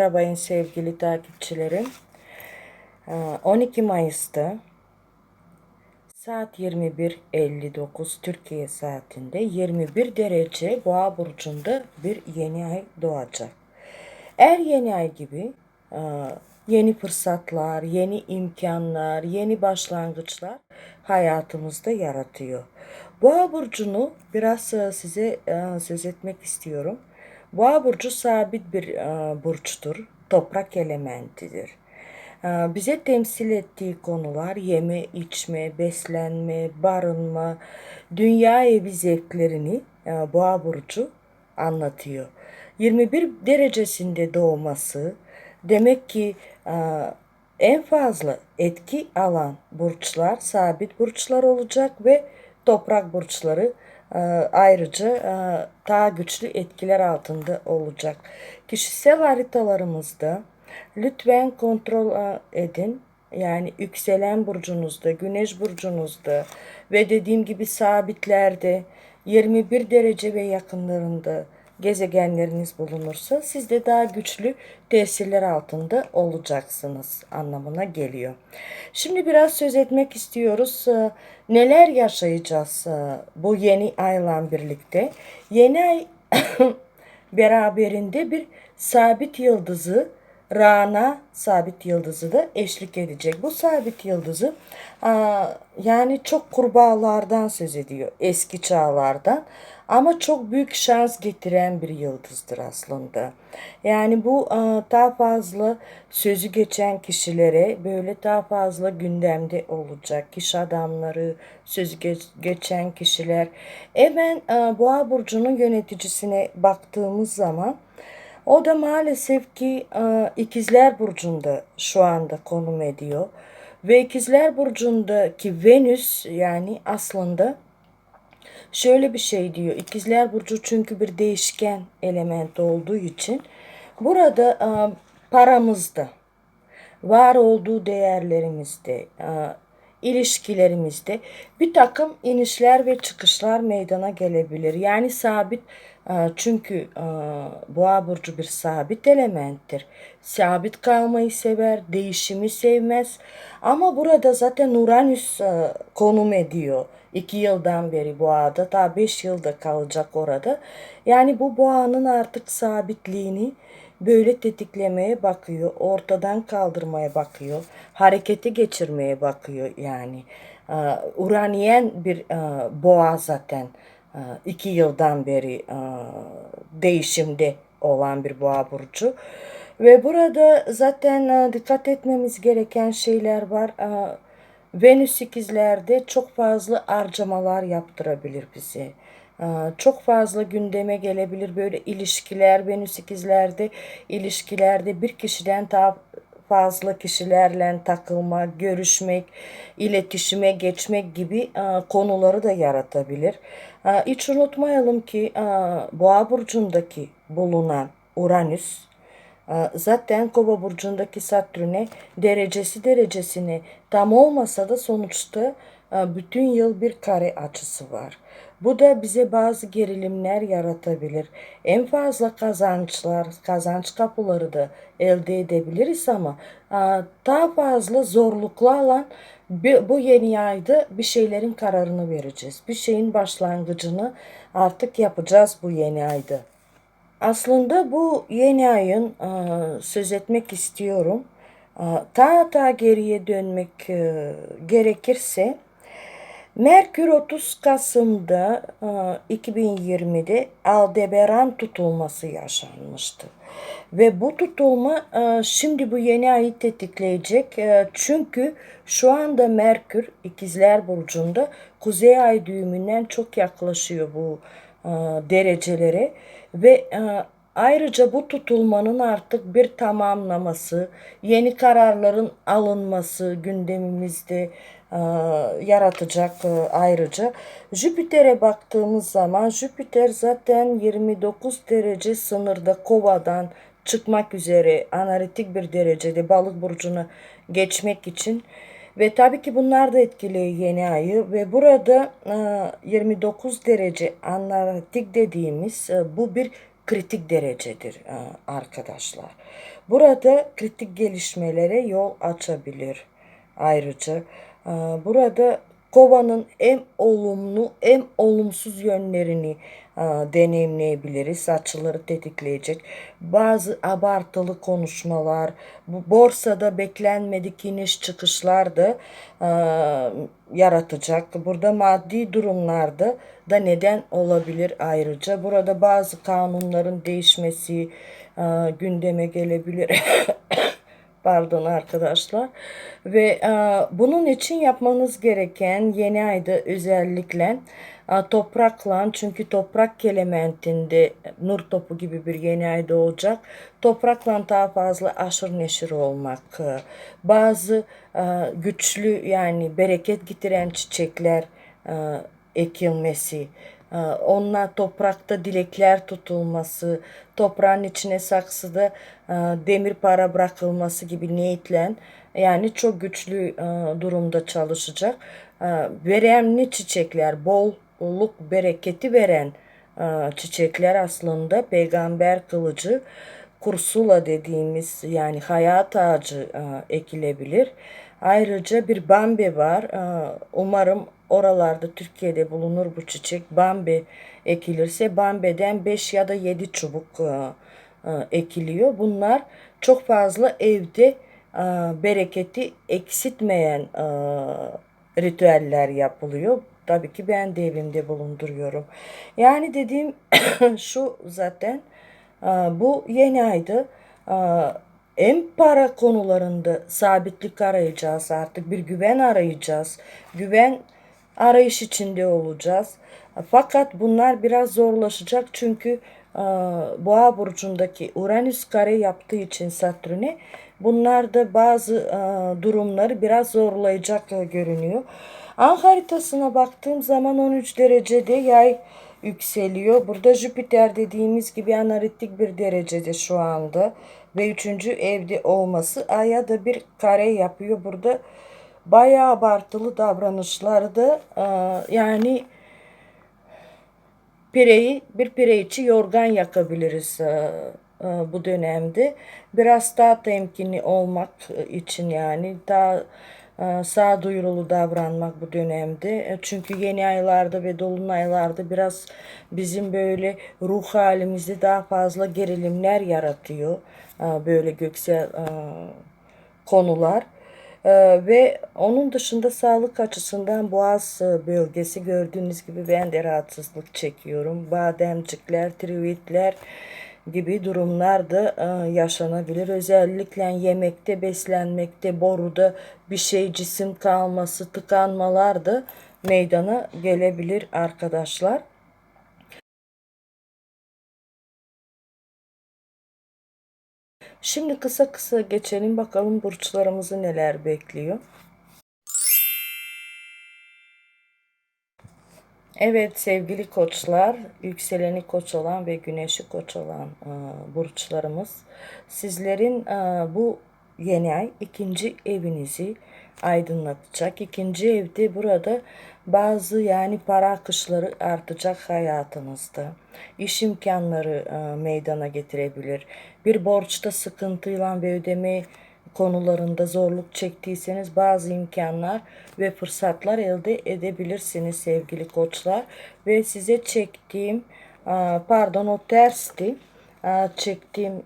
Merhaba en sevgili takipçilerim. Ee, 12 Mayıs'ta saat 21.59 Türkiye saatinde 21 derece Boğa burcunda bir yeni ay doğacak. Er yeni ay gibi e, yeni fırsatlar, yeni imkanlar, yeni başlangıçlar hayatımızda yaratıyor. Boğa burcunu biraz e, size e, söz etmek istiyorum. Boğa burcu sabit bir e, burçtur. Toprak elementidir. E, bize temsil ettiği konular yeme, içme, beslenme, barınma, dünya evi zevklerini e, Boğa burcu anlatıyor. 21 derecesinde doğması demek ki e, en fazla etki alan burçlar sabit burçlar olacak ve toprak burçları ayrıca e, daha güçlü etkiler altında olacak. Kişisel haritalarımızda lütfen kontrol e, edin. Yani yükselen burcunuzda, güneş burcunuzda ve dediğim gibi sabitlerde 21 derece ve yakınlarında gezegenleriniz bulunursa siz de daha güçlü tesirler altında olacaksınız anlamına geliyor. Şimdi biraz söz etmek istiyoruz. Ee, Neler yaşayacağız e, bu yeni ayla birlikte? Yeni ay beraberinde bir sabit yıldızı Rana sabit yıldızı da eşlik edecek. Bu sabit yıldızı yani çok kurbağalardan söz ediyor eski çağlardan ama çok büyük şans getiren bir yıldızdır aslında. Yani bu daha fazla sözü geçen kişilere böyle daha fazla gündemde olacak. İş adamları, sözü geçen kişiler. Hemen Boğa burcunun yöneticisine baktığımız zaman o da maalesef ki e, ikizler burcunda şu anda konum ediyor. Ve ikizler burcundaki Venüs yani aslında şöyle bir şey diyor. İkizler burcu çünkü bir değişken element olduğu için burada e, paramızda, var olduğu değerlerimizde, ilişkilerimizde bir takım inişler ve çıkışlar meydana gelebilir. Yani sabit e, çünkü e, boğa burcu bir sabit elementtir. Sabit kalmayı sever, değişimi sevmez. Ama burada zaten Uranüs konum ediyor. İki yıldan beri boğada, daha beş yılda kalacak orada. Yani bu boğanın artık sabitliğini böyle tetiklemeye bakıyor, ortadan kaldırmaya bakıyor, hareketi geçirmeye bakıyor yani. Uraniyen bir boğa zaten iki yıldan beri değişimde olan bir boğa burcu. Ve burada zaten dikkat etmemiz gereken şeyler var. Venüs ikizlerde çok fazla harcamalar yaptırabilir bize. Çok fazla gündeme gelebilir böyle ilişkiler Venüs ikizlerde ilişkilerde bir kişiden daha fazla kişilerle takılma, görüşmek, iletişime geçmek gibi konuları da yaratabilir. Hiç unutmayalım ki Boğa burcundaki bulunan Uranüs zaten Kova burcundaki Satürn'e derecesi derecesine tam olmasa da sonuçta bütün yıl bir kare açısı var. Bu da bize bazı gerilimler yaratabilir. En fazla kazançlar, kazanç kapıları da elde edebiliriz ama daha fazla zorluklarla bu yeni ayda bir şeylerin kararını vereceğiz. Bir şeyin başlangıcını artık yapacağız bu yeni ayda. Aslında bu yeni ayın söz etmek istiyorum. Ta ta geriye dönmek gerekirse Merkür 30 Kasım'da 2020'de Aldebaran tutulması yaşanmıştı. Ve bu tutulma şimdi bu yeni ayı tetikleyecek. Çünkü şu anda Merkür ikizler burcunda kuzey ay düğümünden çok yaklaşıyor bu derecelere. Ve ayrıca bu tutulmanın artık bir tamamlaması, yeni kararların alınması gündemimizde yaratacak ayrıca. Jüpiter'e baktığımız zaman Jüpiter zaten 29 derece sınırda kovadan çıkmak üzere analitik bir derecede balık burcuna geçmek için ve tabii ki bunlar da etkiliyor yeni ayı ve burada 29 derece analitik dediğimiz bu bir kritik derecedir e, arkadaşlar. Burada kritik gelişmelere yol açabilir. Ayrıca e, burada kovanın hem olumlu hem olumsuz yönlerini e, deneyimleyebiliriz. Açıları tetikleyecek. Bazı abartılı konuşmalar, bu borsada beklenmedik iniş çıkışlar da e, yaratacak. Burada maddi durumlarda da neden olabilir ayrıca. Burada bazı kanunların değişmesi e, gündeme gelebilir. Pardon arkadaşlar. Ve e, bunun için yapmanız gereken yeni ayda özellikle e, toprakla çünkü toprak elementinde nur topu gibi bir yeni ay doğacak. Toprakla daha fazla aşırı neşir olmak. Bazı güçlü yani bereket getiren çiçekler ekilmesi, onunla toprakta dilekler tutulması, toprağın içine saksıda demir para bırakılması gibi niyetle yani çok güçlü durumda çalışacak. Veremli çiçekler, bolluk bereketi veren e, çiçekler aslında peygamber kılıcı kursula dediğimiz yani hayat ağacı e, ekilebilir. Ayrıca bir bambe var. E, Umarım oralarda Türkiye'de bulunur bu çiçek. Bambe ekilirse bambeden 5 ya da 7 çubuk ekiliyor. Bunlar çok fazla evde bereketi eksiltmeyen ritüeller yapılıyor. Tabii ki ben de evimde bulunduruyorum. Yani dediğim şu zaten e, bu yeni ayda e, hem para konularında sabitlik arayacağız artık bir güven arayacağız. Güven arayış içinde olacağız. Fakat bunlar biraz zorlaşacak çünkü Boğa burcundaki Uranüs kare yaptığı için Satürn'e bunlar da bazı e, durumları biraz zorlayacak e, görünüyor. An haritasına baktığım zaman 13 derecede yay yükseliyor. Burada Jüpiter dediğimiz gibi analitik bir derecede şu anda ve üçüncü evde olması aya da bir kare yapıyor. Burada bayağı abartılı davranışlarda e, yani pireyi bir pire içi yorgan yakabiliriz e, e, bu dönemde. Biraz daha temkinli olmak için yani daha e, sağduyulu davranmak bu dönemde. E, Çünkü yeni aylarda ve dolunaylarda biraz bizim böyle ruh halimizde daha fazla gerilimler yaratıyor. E, Böyle göksel e, konular. Ee, ve onun dışında sağlık açısından boğaz e, bölgesi gördüğünüz gibi ben de rahatsızlık çekiyorum. Bademcikler, tiroidler gibi durumlar da e, yaşanabilir. Özellikle yemekte, beslenmekte, boruda bir şey cisim kalması, tıkanmalar da meydana gelebilir arkadaşlar. Şimdi kısa kısa geçelim bakalım burçlarımızı neler bekliyor. Evet sevgili koçlar, yükseleni koç olan ve güneşi koç olan e, burçlarımız sizlerin e, bu yeni ay ikinci evinizi aydınlatacak. İkinci evde burada bazı yani para akışları artacak hayatınızda. İş imkanları e, meydana getirebilir. Bir borçta sıkıntıyla ve ödeme konularında zorluk çektiyseniz bazı imkanlar ve fırsatlar elde edebilirsiniz sevgili koçlar. Ve size çektiğim e, pardon o tersti e, çektiğim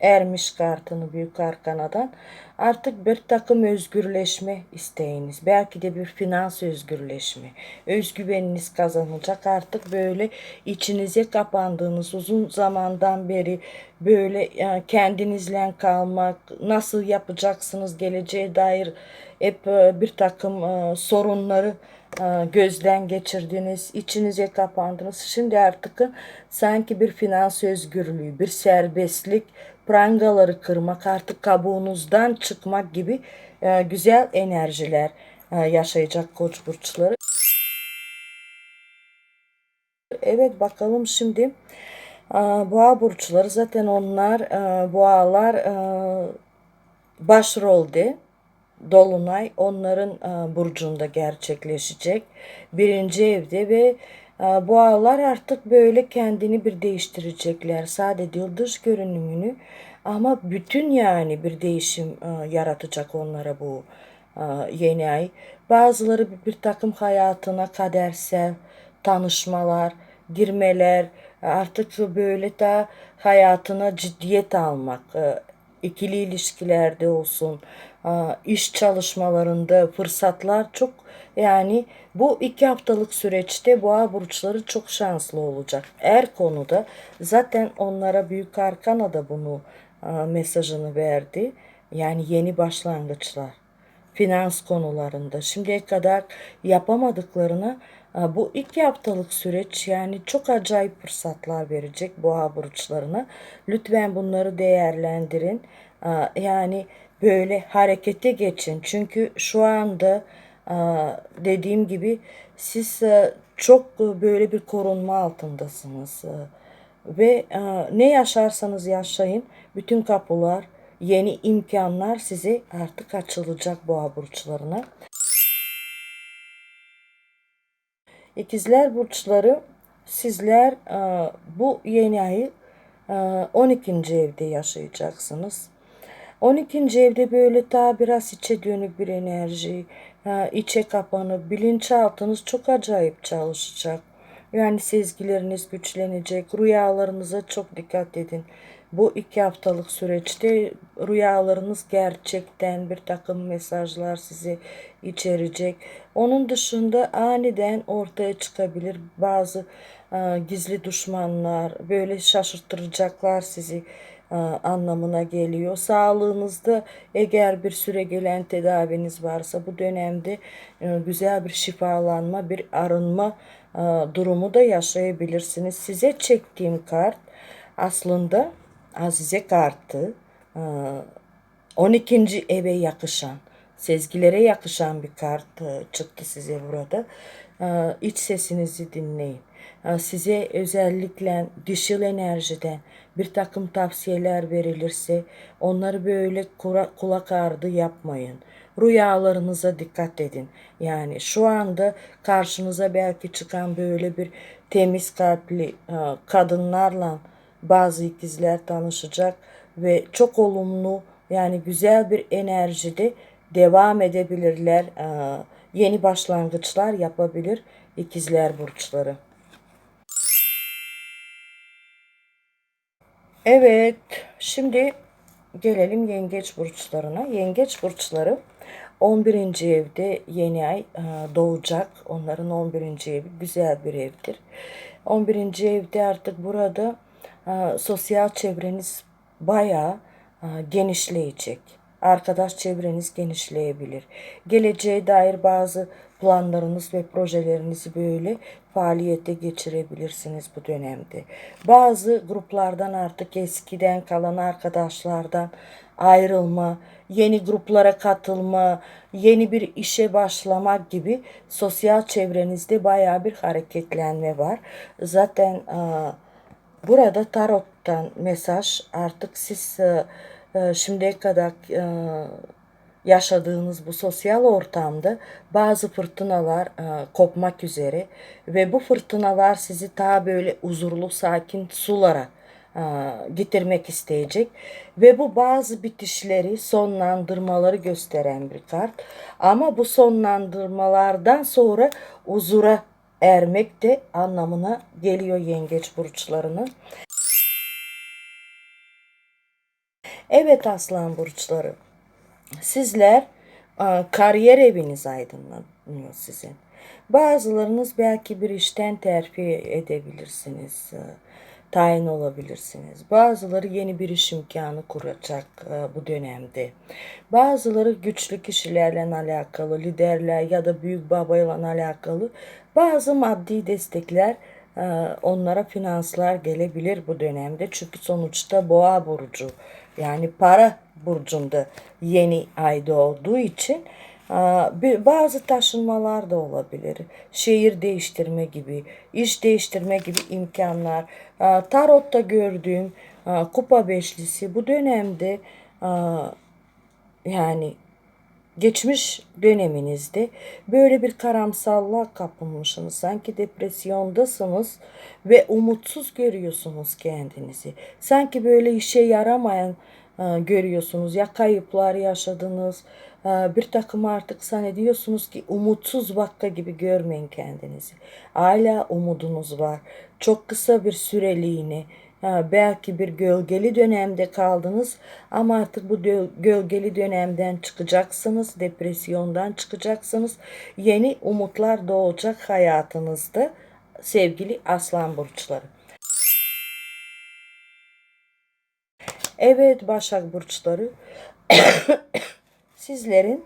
ermiş kartını büyük arkanadan artık bir takım özgürleşme isteğiniz belki de bir finans özgürleşme özgüveniniz kazanacak artık böyle içinize kapandığınız uzun zamandan beri böyle e, kendinizle kalmak nasıl yapacaksınız geleceğe dair hep e, bir takım e, sorunları gözden geçirdiniz, içinize kapandınız. Şimdi artık sanki bir finans özgürlüğü, bir serbestlik, prangaları kırmak, artık kabuğunuzdan çıkmak gibi e, güzel enerjiler e, yaşayacak koç burçları. Evet bakalım şimdi e, boğa burçları zaten onlar e, boğalar e, başrolde. Dolunay onların e, burcunda gerçekleşecek. Birinci evde ve Boğalar artık böyle kendini bir değiştirecekler. Sadece dış görünümünü ama bütün yani bir değişim e, yaratacak onlara bu e, yeni ay. Bazıları bir, takım hayatına kadersel tanışmalar, girmeler, artık böyle daha hayatına ciddiyet almak, e, ikili ilişkilerde olsun, e, iş çalışmalarında fırsatlar çok yani bu iki haftalık süreçte boğa burçları çok şanslı olacak. Her konuda zaten onlara Büyük Arkana da bunu mesajını verdi. Yani yeni başlangıçlar finans konularında şimdiye kadar yapamadıklarına bu iki haftalık süreç yani çok acayip fırsatlar verecek boğa burçlarına. Lütfen bunları değerlendirin. Yani böyle harekete geçin. Çünkü şu anda dediğim gibi siz e, çok böyle bir korunma altındasınız. E, Ve ne yaşarsanız yaşayın bütün kapılar, yeni imkanlar size artık açılacak boğa burçlarına. İkizler burçları sizler bu yeni ayı e, 12. evde yaşayacaksınız. 12. evde böyle daha biraz içe dönük bir enerji, e, içe kapanıp bilinçaltınız çok acayip çalışacak. Yani sezgileriniz güçlenecek, rüyalarınıza çok dikkat edin. Bu iki haftalık süreçte rüyalarınız gerçekten bir takım mesajlar sizi içerecek. Onun dışında aniden ortaya çıkabilir bazı e, gizli düşmanlar, böyle şaşırtacaklar sizi anlamına geliyor. Sağlığınızda eğer bir süre gelen tedaviniz varsa bu dönemde e, güzel bir şifalanma, bir arınma e, durumu da yaşayabilirsiniz. Size çektiğim kart aslında Azize kartı e, 12. eve yakışan, sezgilere yakışan bir kart e, çıktı size burada. İç sesinizi dinleyin. E, Size özellikle dişil enerjiden bir takım tavsiyeler verilirse onları böyle kulak ardı yapmayın. Rüyalarınıza dikkat edin. Yani şu anda karşınıza belki çıkan böyle bir temiz kalpli e, kadınlarla bazı ikizler tanışacak ve çok olumlu yani güzel bir enerjide devam edebilirler. Ee, Yeni başlangıçlar yapabilir ikizler burçları. Evet, şimdi gelelim yengeç burçlarına. Yengeç burçları 11. evde yeni ay e, doğacak. Onların 11. evi güzel bir evdir. 11. evde artık burada e, sosyal çevreniz bayağı e, genişleyecek. Arkadaş çevreniz genişleyebilir. Geleceğe dair bazı planlarınız ve projelerinizi böyle faaliyete geçirebilirsiniz bu dönemde. Bazı gruplardan artık eskiden kalan arkadaşlardan ayrılma, yeni gruplara katılma, yeni bir işe başlamak gibi sosyal çevrenizde bayağı bir hareketlenme var. Zaten e, Burada tarottan mesaj artık siz e, e, şimdiye kadar e, yaşadığınız bu sosyal ortamda bazı fırtınalar e, kopmak üzere ve bu fırtınalar sizi daha böyle huzurlu, sakin sulara e, getirmek isteyecek ve bu bazı bitişleri, sonlandırmaları gösteren bir kart. Ama bu sonlandırmalardan sonra huzura ermek de anlamına geliyor yengeç burçlarının. Evet aslan burçları. Sizler kariyer eviniz aydınlanıyor sizin. Bazılarınız belki bir işten terfi edebilirsiniz. e, Tayin olabilirsiniz. Bazıları yeni bir iş imkanı kuracak e, bu dönemde. Bazıları güçlü kişilerle alakalı, liderler ya da büyük babayla alakalı bazı maddi destekler e, onlara finanslar gelebilir bu dönemde. Çünkü sonuçta boğa burcu yani para burcunda yeni ayda olduğu için bir- Bazı taşınmalar da olabilir. Şehir değiştirme gibi, iş değiştirme gibi imkanlar. Aa, Tarotta gördüğüm aa, kupa beşlisi bu dönemde yani geçmiş döneminizde böyle bir karamsallığa kapılmışsınız. Sanki depresyondasınız ve umutsuz görüyorsunuz kendinizi. Sanki böyle işe yaramayan e, görüyorsunuz. Ya kayıplar yaşadınız. e, Bir takım artık zannediyorsunuz ki umutsuz vakka gibi görmeyin kendinizi. Hala umudunuz var. Çok kısa bir süreliğine Ha, belki bir gölgeli dönemde kaldınız ama artık bu gölgeli dönemden çıkacaksınız, depresyondan çıkacaksınız. Yeni umutlar doğacak hayatınızda sevgili aslan burçları. Evet Başak burçları sizlerin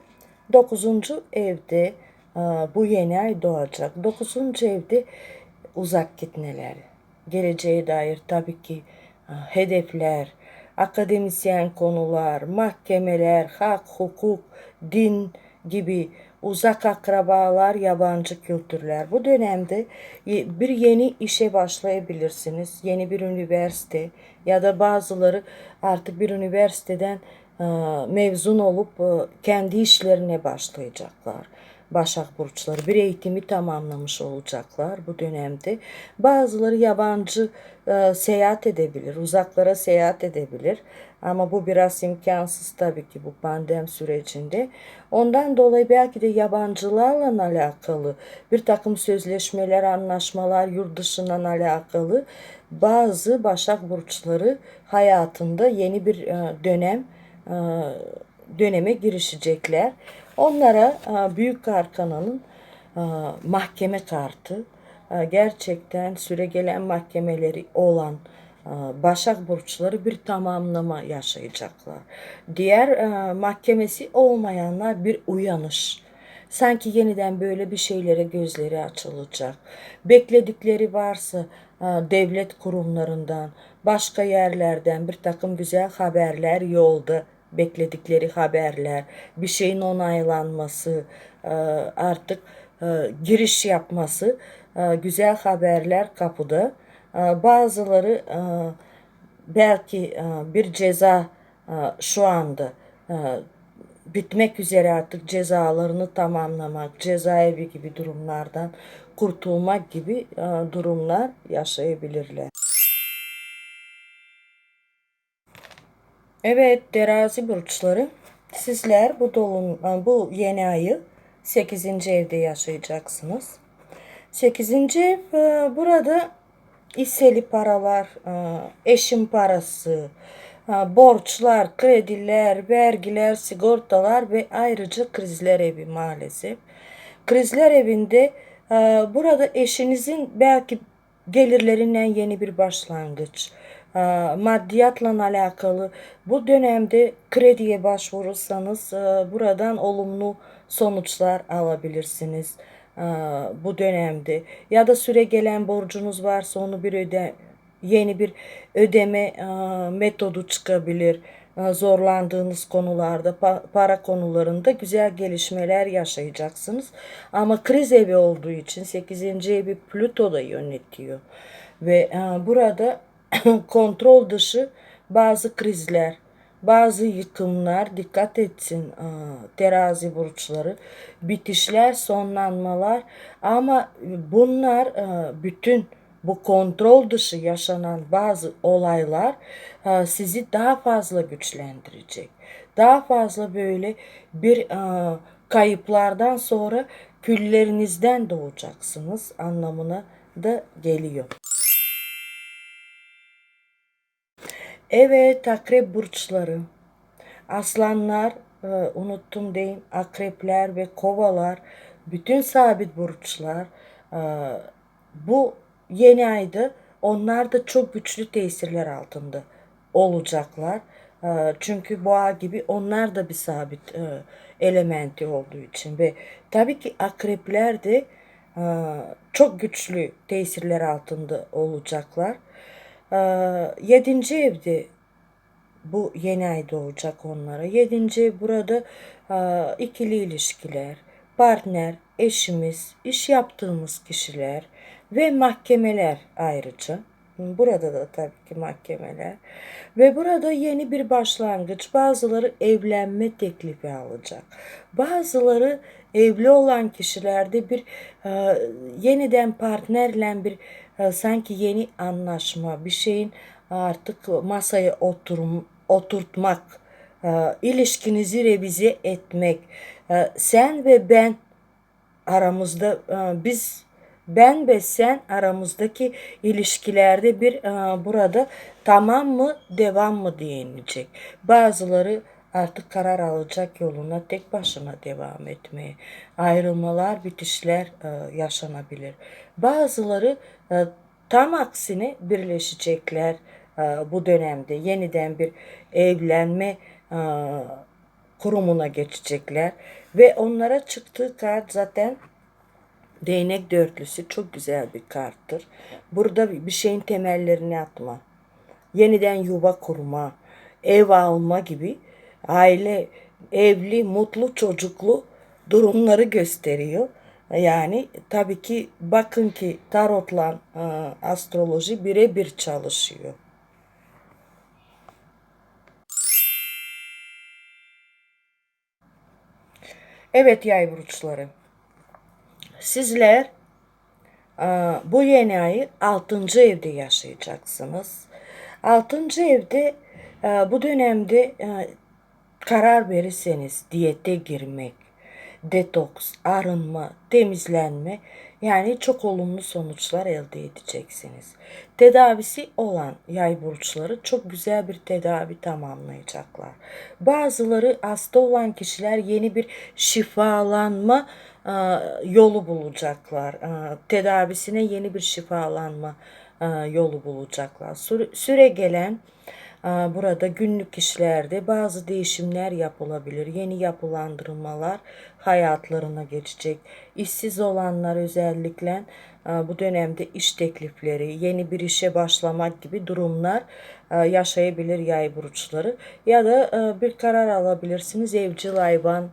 9. evde e, bu yeni ay doğacak. 9. evde uzak gitmeler, geleceğe dair tabii ki e, hedefler, akademisyen konular, mahkemeler, hak, hukuk, din gibi uzak akrabalar, yabancı kültürler. Bu dönemde bir yeni işe başlayabilirsiniz. Yeni bir üniversite ya da bazıları artık bir üniversiteden e, mezun olup e, kendi işlerine başlayacaklar. Başak burçları bir eğitimi tamamlamış olacaklar bu dönemde. Bazıları yabancı e, seyahat edebilir, uzaklara seyahat edebilir. Ama bu biraz imkansız tabii ki bu pandem sürecinde. Ondan dolayı belki de yabancılarla alakalı bir takım sözleşmeler, anlaşmalar yurt dışından alakalı bazı Başak burçları hayatında yeni bir e, dönem e, döneme girişecekler. Onlara e, Büyük Arkana'nın e, mahkeme kartı e, gerçekten süre gelen mahkemeleri olan Başak burçları bir tamamlama yaşayacaklar. Diğer mahkemesi olmayanlar bir uyanış. Sanki yeniden böyle bir şeylere gözleri açılacak. Bekledikleri varsa devlet kurumlarından, başka yerlerden bir takım güzel haberler yolda bekledikleri haberler, bir şeyin onaylanması, e, artık e, giriş yapması, e, güzel haberler kapıda. Bazıları belki bir ceza şu anda bitmek üzere artık cezalarını tamamlamak, cezaevi gibi durumlardan kurtulmak gibi durumlar yaşayabilirler. Evet terazi burçları sizler bu dolun bu yeni ayı 8. evde yaşayacaksınız. 8. ev e, burada hisseli paralar, e, eşim parası, e, borçlar, krediler, vergiler, sigortalar ve ayrıca krizler evi maalesef. Krizler evinde burada eşinizin belki gelirlerinden yeni bir başlangıç, maddiyatla alakalı. Bu dönemde krediye başvurursanız buradan olumlu sonuçlar alabilirsiniz bu dönemde. Ya da süre gelen borcunuz varsa onu bir öde yeni bir ödeme metodu çıkabilir. Zorlandığınız konularda para konularında güzel gelişmeler yaşayacaksınız. Ama kriz evi olduğu için 8. evi Plüto da yönetiyor. Ve burada kontrol dışı bazı krizler, bazı yıkımlar dikkat etsin terazi burçları, bitişler, sonlanmalar ama bunlar bütün bu kontrol dışı yaşanan bazı olaylar sizi daha fazla güçlendirecek. Daha fazla böyle bir kayıplardan sonra küllerinizden doğacaksınız anlamına da geliyor. Evet akrep burçları. Aslanlar e, unuttum deyin akrepler ve kovalar bütün sabit burçlar e, bu yeni ayda onlar da çok güçlü tesirler altında olacaklar. E, çünkü boğa gibi onlar da bir sabit elementi olduğu için ve tabii ki akrepler de çok güçlü tesirler altında olacaklar. Ee, yedinci evde bu yeni ay doğacak onlara. Yedinci burada e, ikili ilişkiler, partner, eşimiz, iş yaptığımız kişiler ve mahkemeler ayrıca. Burada da tabii ki mahkemeler. Ve burada yeni bir başlangıç. Bazıları evlenme teklifi alacak. Bazıları evli olan kişilerde bir e, yeniden partnerle bir sanki yeni anlaşma, bir şeyin artık masaya oturum, oturtmak, e, ilişkinizi revize etmek. E, sen ve ben aramızda e, biz ben ve sen aramızdaki ilişkilerde bir e, burada tamam mı devam mı diyemeyecek. Bazıları artık karar alacak yoluna tek başına devam etmeye. Ayrılmalar, bitişler e, yaşanabilir. Bazıları e, tam aksine birleşecekler e, bu dönemde. Yeniden bir evlenme e, kurumuna geçecekler ve onlara çıktığı kart zaten değnek dörtlüsü çok güzel bir karttır. Burada bir şeyin temellerini atma, yeniden yuva kurma, ev alma gibi aile evli, mutlu, çocuklu durumları gösteriyor. Yani tabii ki bakın ki tarotla e, astroloji birebir çalışıyor. Evet yay burçları. Sizler e, bu yeni ayı 6. evde yaşayacaksınız. 6. evde e, bu dönemde e, karar verirseniz diyete girmek, detoks, arınma, temizlenme yani çok olumlu sonuçlar elde edeceksiniz. Tedavisi olan yay burçları çok güzel bir tedavi tamamlayacaklar. Bazıları hasta olan kişiler yeni bir şifalanma e, yolu bulacaklar. Tedavisine yeni bir şifalanma e, yolu bulacaklar. Süre gelen Burada günlük işlerde bazı değişimler yapılabilir. Yeni yapılandırmalar hayatlarına geçecek. İşsiz olanlar özellikle bu dönemde iş teklifleri, yeni bir işe başlamak gibi durumlar yaşayabilir yay burçları. Ya da bir karar alabilirsiniz evcil hayvan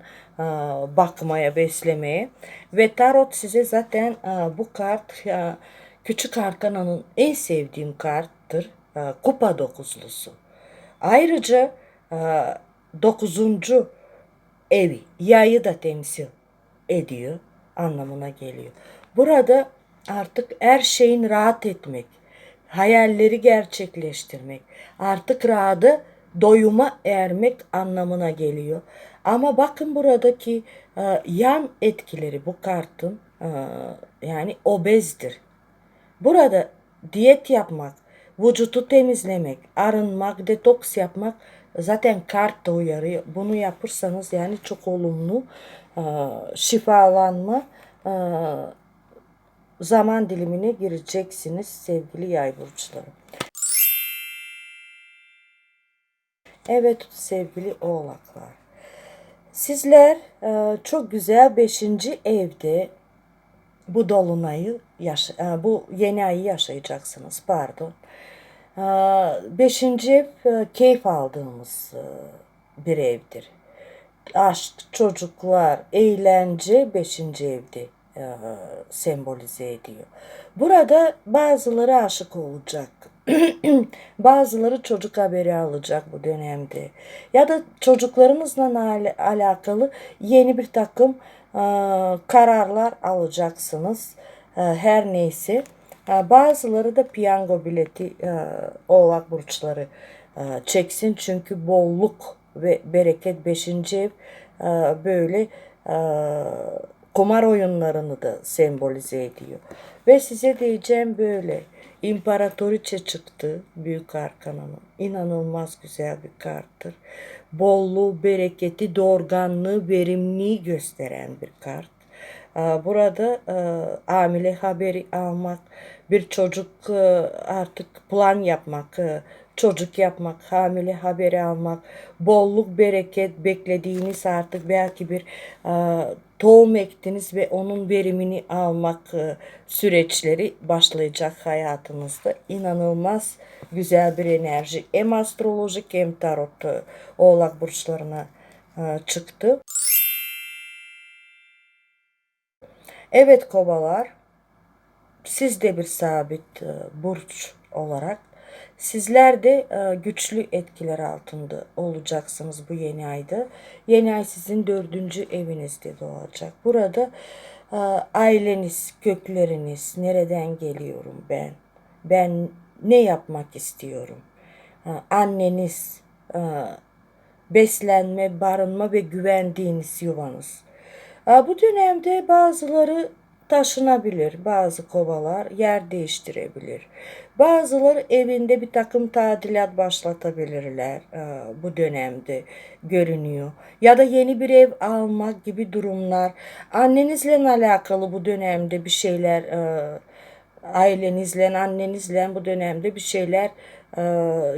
bakmaya, beslemeye. Ve tarot size zaten bu kart küçük arkananın en sevdiğim karttır. Kupa dokuzlusu. Ayrıca dokuzuncu evi, yayı da temsil ediyor anlamına geliyor. Burada artık her şeyin rahat etmek, hayalleri gerçekleştirmek, artık rahatı doyuma ermek anlamına geliyor. Ama bakın buradaki e, yan etkileri bu kartın e, yani obezdir. Burada diyet yapmak, vücudu temizlemek, arınmak, detoks yapmak zaten kart da uyarıyor. Bunu yapırsanız yani çok olumlu e, şifalanma e, zaman dilimine gireceksiniz sevgili yay burçları. Evet sevgili oğlaklar. Sizler e, çok güzel 5. evde bu dolunayı yaş e, bu yeni ayı yaşayacaksınız pardon. E, beşinci ev e, keyif aldığımız bir evdir. Aşk, çocuklar, eğlence beşinci evde sembolize ediyor. Burada bazıları aşık olacak. bazıları çocuk haberi alacak bu dönemde. Ya da çocuklarınızla alakalı yeni bir takım kararlar alacaksınız. E, her neyse. E, bazıları da piyango bileti oğlak burçları çeksin. Çünkü bolluk ve bereket 5. ev böyle kumar oyunlarını da sembolize ediyor. Ve size diyeceğim böyle. İmparatoriçe çıktı Büyük Arkana'nın. İnanılmaz güzel bir karttır. Bolluğu, bereketi, doğurganlığı, verimliği gösteren bir kart. Burada hamile haberi almak, bir çocuk artık plan yapmak, çocuk yapmak, hamile haberi almak, bolluk, bereket beklediğiniz artık belki bir tohum ektiniz ve onun verimini almak e, süreçleri başlayacak hayatınızda. İnanılmaz güzel bir enerji. Hem astrolojik hem tarot e, oğlak burçlarına e, çıktı. Evet kovalar, siz de bir sabit burç olarak sizler de e, güçlü etkiler altında olacaksınız bu yeni ayda. Yeni ay sizin dördüncü evinizde doğacak. Burada e, aileniz, kökleriniz, nereden geliyorum ben, ben ne yapmak istiyorum, anneniz, e, beslenme, barınma ve güvendiğiniz yuvanız. Bu dönemde bazıları taşınabilir, bazı kovalar yer değiştirebilir. Bazıları evinde bir takım tadilat başlatabilirler aa, bu dönemde görünüyor. Ya da yeni bir ev almak gibi durumlar. Annenizle alakalı bu dönemde bir şeyler aa, ailenizle, annenizle bu dönemde bir şeyler e,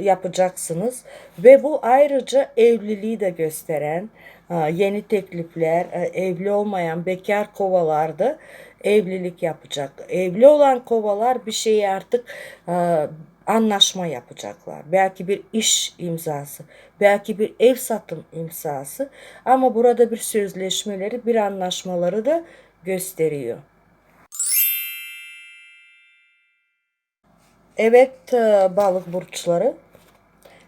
yapacaksınız. Ve bu ayrıca evliliği de gösteren e, yeni teklifler, e, evli olmayan bekar kovalarda evlilik yapacak. Evli olan kovalar bir şeyi artık e, anlaşma yapacaklar. Belki bir iş imzası, belki bir ev satım imzası ama burada bir sözleşmeleri, bir anlaşmaları da gösteriyor. Evet e, balık burçları.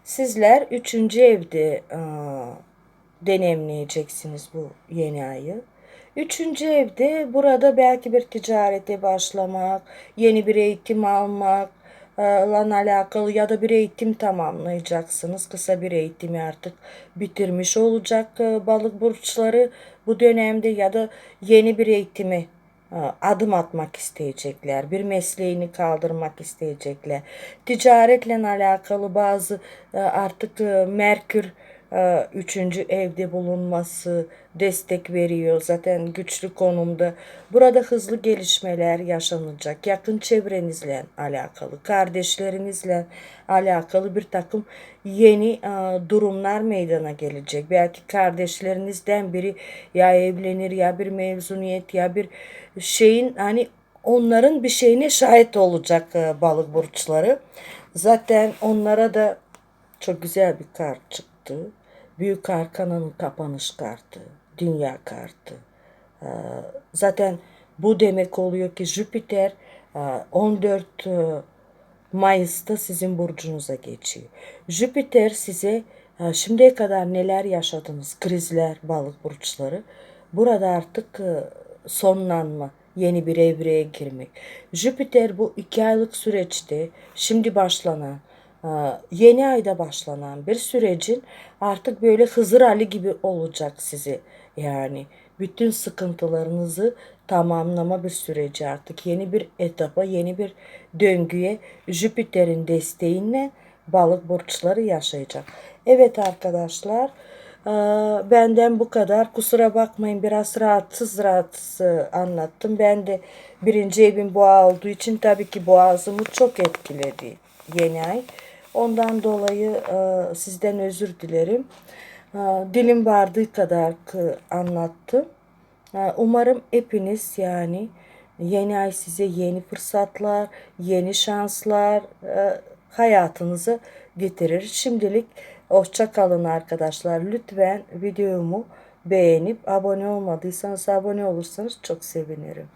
Sizler üçüncü evde e, deneyimleyeceksiniz bu yeni ayı. Üçüncü evde burada belki bir ticarete başlamak, yeni bir eğitim almak e, lan alakalı ya da bir eğitim tamamlayacaksınız. Kısa bir eğitimi artık bitirmiş olacak e, balık burçları bu dönemde ya da yeni bir eğitimi e, adım atmak isteyecekler. Bir mesleğini kaldırmak isteyecekler. Ticaretle alakalı bazı artık Merkür üçüncü evde bulunması destek veriyor. Zaten güçlü konumda. Burada hızlı gelişmeler yaşanacak. Yakın çevrenizle alakalı, kardeşlerinizle alakalı bir takım yeni e, durumlar meydana gelecek. Belki kardeşlerinizden biri ya evlenir ya bir mezuniyet ya bir şeyin hani onların bir şeyine şahit olacak e, balık burçları. Zaten onlara da çok güzel bir kart çıktı. Büyük Arkana'nın kapanış kartı, dünya kartı. Ee, Zaten bu demek oluyor ki Jüpiter e, 14 e, Mayıs'ta sizin burcunuza geçiyor. Jüpiter size e, şimdiye kadar neler yaşadınız, krizler, balık burçları. Burada artık e, sonlanma, yeni bir evreye girmek. Jüpiter bu iki aylık süreçte şimdi başlanan, e, yeni ayda başlanan bir sürecin artık böyle Hızır Ali gibi olacak sizi. Yani bütün sıkıntılarınızı tamamlama bir süreci artık yeni bir etapa, yeni bir döngüye Jüpiter'in desteğiyle balık burçları yaşayacak. Evet arkadaşlar, eee, benden bu kadar. Kusura bakmayın biraz rahatsız rahatsız e, anlattım. Ben de birinci evim boğa olduğu için tabii ki boğazımı çok etkiledi yeni ay. Ondan dolayı e, sizden özür dilerim. E, dilim vardığı kadar anlattım. E, umarım hepiniz yani yeni ay size yeni fırsatlar, yeni şanslar e, hayatınıza getirir. Şimdilik hoşça kalın arkadaşlar. Lütfen videomu beğenip abone olmadıysanız abone olursanız çok sevinirim.